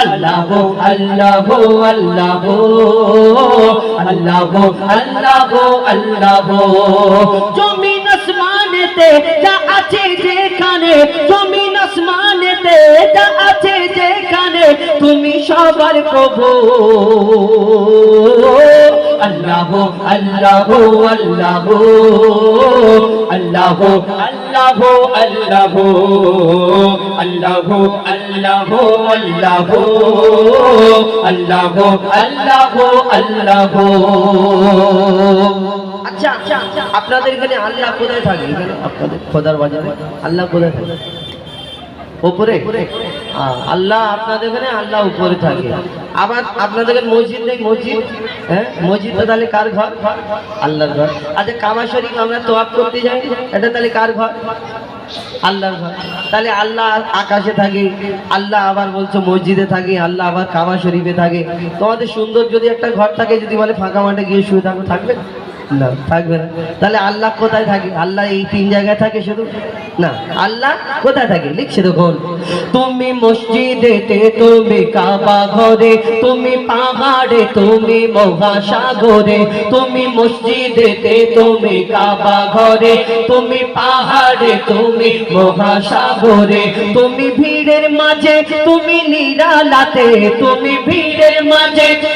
আল্লাহ আল্লাহ আল্লাহ। আল্লাহ আল্লাহ জমিন আসমানেতে যা আছে যেখানে, জমিন আসমানেতে যা আছে যেখানে, তুমি সবার প্রভু। আল্লাহ আল্লাহ আল্লাহ আল্লাহ আল্লাহ আল্লাহ আল্লাহ আল্লাহ আল্লাহ আল্লাহ আল্লাহ আল্লাহ আচ্ছা আপনাদের এখানে আল্লাহ কোথায় থাকে আপনাদের খোদার বাজারে আল্লাহ কোথায় থাকে উপরে? আল্লাহ আপনাদের এখানে আল্লাহ উপরে থাকে। আবার আপনাদের মসজিদ নেই? মসজিদ? হ্যাঁ মসজিদ তো তাহলে কার ঘর? আল্লাহর ঘর। আচ্ছা কামা শরীফ আমরা তোয়াপ করতে যাই, এটা তাহলে কার ঘর? আল্লাহর ঘর। তাহলে আল্লাহ আকাশে থাকে, আল্লাহ আবার বলছো মসজিদে থাকে, আল্লাহ আবার কামা শরীফে থাকে। তোমাদের সুন্দর যদি একটা ঘর থাকে, যদি বলে ফাঁকা মাঠে গিয়ে শুয়ে থাকো, থাকবে? না, থাকবে না। তাহলে আল্লাহ কোথায় থাকে? আল্লাহ এই তিন জায়গায় থাকে শুধু? না, আল্লাহ কোথায় থাকে? লিখছে তুমি মসজিদেতে তুমি কাবা ঘরে, তুমি পাহাড়ে, তুমি মহাসাগরে, তুমি মসজিদেতে তুমি কাবা ঘরে, তুমি পাহাড়ে, তুমি মহাসাগরে, তুমি ভিড়ের মাঝে, তুমি নিরালাতে, তুমি ভিড়ের মাঝে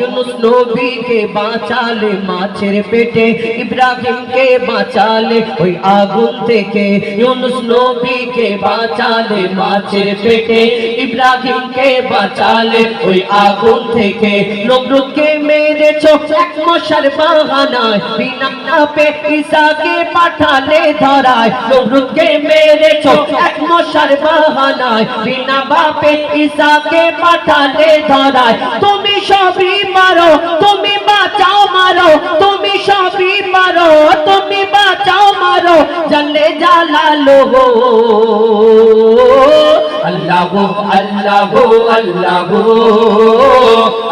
ইউনুস নবীকে বাঁচালে মাছের পেটে, ইব্রাহিমকে বাঁচালে ওই আগুন থেকে। ইউনুস নবীকে বাঁচালে মাছের পেটে, ইব্রাহিমকে বাঁচালে ওই আগুন থেকে। নমরুদকে মেরেছো, এক মশার বাহানায় বিনা নাপে ঈসাকে পাঠালে ধরায়। নমরুদকে মেরেছো, এক মশার বাহানায় বিনা বাপে ঈসাকে পাঠালে ধরায়। তুমি সবই মারো, তুমি বাঁচাও মারো, তুমি সবই মারো, তুমি বাঁচাও মারো। জানলে জালালো আল্লাহ আল্লাহ আল্লাহ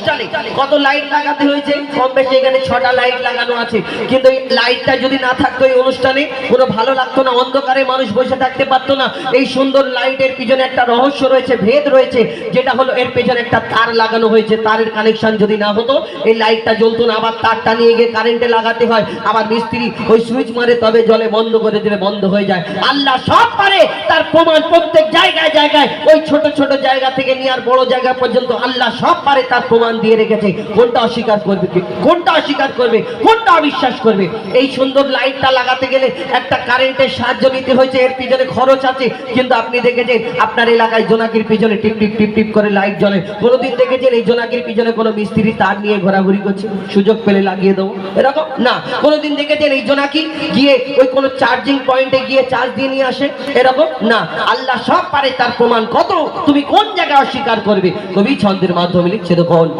অনুষ্ঠানে কত লাইট লাগাতে হয়েছে? কম বেশি এখানে ছটা লাইট লাগানো আছে। কিন্তু এই লাইটটা যদি না থাকতো এই অনুষ্ঠানে কোনো ভালো লাগতো না। অন্ধকারে মানুষ বসে থাকতে পারতো না। এই সুন্দর লাইটের পিছনে একটা রহস্য রয়েছে, ভেদ রয়েছে, যেটা হলো এর পেছনে একটা তার লাগানো হয়েছে। তারের কানেকশন যদি না হতো, এই লাইটটা জ্বলতো না। আবার তারটা নিয়ে গিয়ে কারেন্টে লাগাতে হয়। আবার মিস্ত্রি ওই সুইচ মারে, তবে জলে বন্ধ করে দিলে বন্ধ হয়ে যায়। আল্লাহ সব পারে। তার প্রমাণ প্রত্যেক জায়গায় জায়গায়। ওই ছোট ছোট জায়গা থেকে নিয়ে আর বড় জায়গা পর্যন্ত আল্লাহ সব পারে। তার প্রমাণ দিয়ে রেখেছে। কোনটা অস্বীকার করবে কোনটা অস্বীকার করবে? কোনটা অবিশ্বাস করবে? এই সুন্দর লাইটটা লাগাতে গেলে একটা কারেন্টের সাহায্য নিতে হয়েছে, এর পিছনে খরচ আছে। কিন্তু আপনি দেখেছেন, আপনার এলাকায় জোনাকির পিছনে টিপ টিপ টিপ টিপ করে লাইট জ্বলে। কোনোদিন দেখেছেন এই জোনাকির পিছনে কোনো মিস্ত্রি তার নিয়ে ঘোরাঘুরি করছে? সুযোগ পেলে লাগিয়ে দেবো। এরকম? না। কোনোদিন দেখেছেন এই জোনাকি গিয়ে ওই কোনো চার্জিং পয়েন্টে গিয়ে চার্জ দিয়ে নিয়ে আসে? এরকম? না। আল্লাহ সব পারে তার প্রমাণ। কত? তুমি কোন জায়গায় অস্বীকার করবে? কবি ছন্দের মাধ্যমে লিখছে, দেখুন।